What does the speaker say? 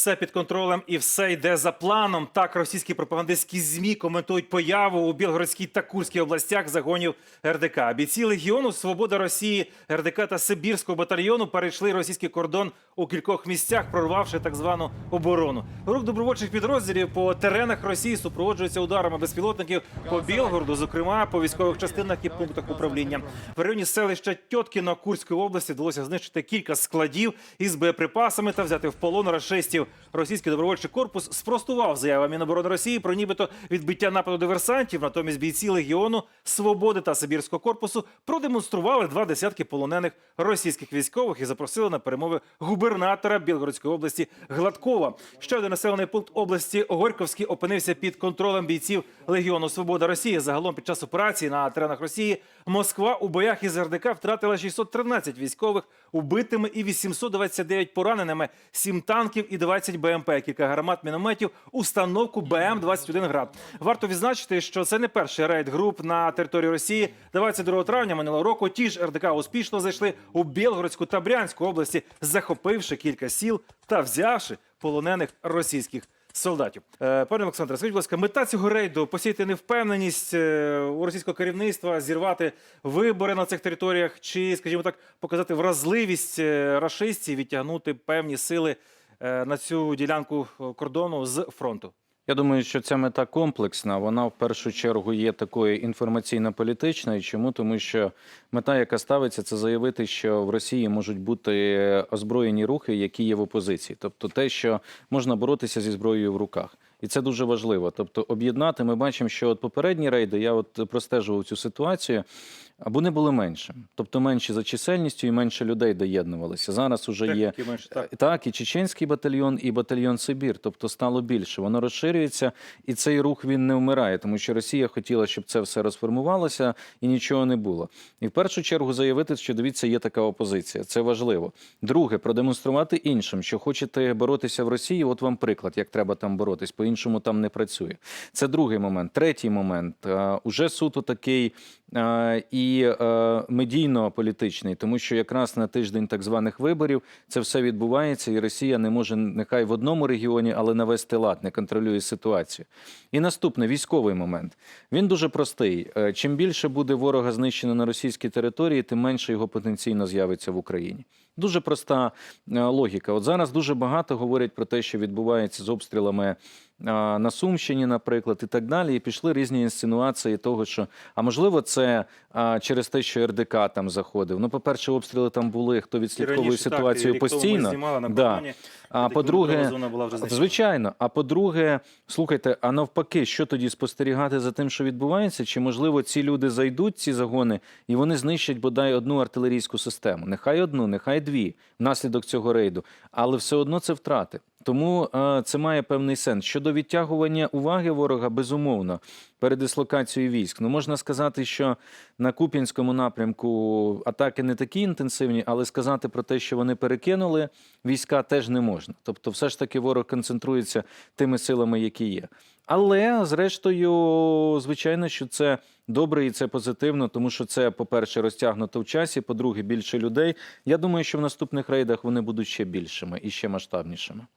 Все під контролем і все йде за планом. Так російські пропагандистські змі коментують появу у Білгородській та Курській областях загонів РДК. Бійці легіону Свобода Росії, РДК та Сибірського батальйону перейшли російський кордон у кількох місцях, прорвавши так звану оборону. Рух добровольчих підрозділів по теренах Росії супроводжується ударами безпілотників по Білгороду, зокрема по військових частинах і пунктах управління. В районі селища Тьоткіно Курської області вдалося знищити кілька складів із боєприпасами та взяти в полон рашистів. Російський добровольчий корпус спростував заяви Міноборони Росії про нібито відбиття нападу диверсантів. Натомість бійці легіону Свободи та Сибірського корпусу продемонстрували два десятки полонених російських військових і запросили на перемови губернатора Білгородської області Гладкова. Ще один населений пункт області Горьковський опинився під контролем бійців Легіону Свобода Росії. Загалом під час операції на теренах Росії Москва у боях із РДК втратила 613 військових убитими і 829 пораненими, 7 танків і 20 БМП, кілька гармат мінометів, установку БМ-21 град. Варто відзначити, що це не перший рейд груп на території Росії. 22 травня минулого року ті ж РДК успішно зайшли у Білгородську та Брянську області, захопивши кілька сіл та взявши полонених російських. Солдатів, Е, пане Олександре, скажіть, будь ласка, мета цього рейду посіяти невпевненість е, у російського керівництва, зірвати вибори на цих територіях, чи, скажімо так, показати вразливість е, рашистів, відтягнути певні сили на цю ділянку е, кордону з фронту? Я думаю, що ця мета комплексна. Вона в першу чергу є такою інформаційно-політичною. Чому? Тому що мета, яка ставиться, це заявити, що в Росії можуть бути озброєні рухи, які є в опозиції, тобто те, що можна боротися зі зброєю в руках. І це дуже важливо. Тобто, об'єднати. Ми бачимо, що от попередні рейди, я от простежував цю ситуацію, а вони були менше, тобто менші за чисельністю і менше людей доєднувалися. Зараз уже є менше, так. Е, так, і чеченський батальйон, і батальйон Сибір. Тобто стало більше. Воно розширюється, і цей рух він не вмирає, тому що Росія хотіла, щоб це все розформувалося і нічого не було. І в першу чергу заявити, що дивіться, є така опозиція. Це важливо. Друге, продемонструвати іншим, що хочете боротися в Росії. От вам приклад, як треба там боротись. По іншому там не працює. Це другий момент. Третій момент е, уже суто такий е, і е, медійно-політичний, тому що якраз на тиждень так званих виборів це все відбувається, і Росія не може нехай в одному регіоні, але навести лад, не контролює ситуацію. І наступний військовий момент. Він дуже простий. Е, Чим більше буде ворога знищено на російській території, тим менше його потенційно з'явиться в Україні. Дуже проста е, логіка. От зараз дуже багато говорять про те, що відбувається з обстрілами на Сумщині, наприклад, і так далі. І пішли різні інсинуації того, що а можливо, це через те, що РДК там заходив. Ну, по-перше, обстріли там були. Хто відслідковує так, ситуацію рік постійно? знімали на да. А по-друге, звичайно. А по-друге, слухайте, а навпаки, що тоді спостерігати за тим, що відбувається? Чи можливо ці люди зайдуть, ці загони, і вони знищать бодай одну артилерійську систему? Нехай одну, нехай дві внаслідок цього рейду, але все одно це втрати. Тому е, це має певний сенс. Щодо відтягування уваги ворога, безумовно, передислокацією військ. Ну можна сказати, що на Куп'янському напрямку атаки не такі інтенсивні, але сказати про те, що вони перекинули війська, теж не можна. Тобто, все ж таки, ворог концентрується тими силами, які є. Але зрештою, звичайно, що це добре і це позитивно, тому що це, по-перше, розтягнуто в часі, по-друге, більше людей. Я думаю, що в наступних рейдах вони будуть ще більшими і ще масштабнішими.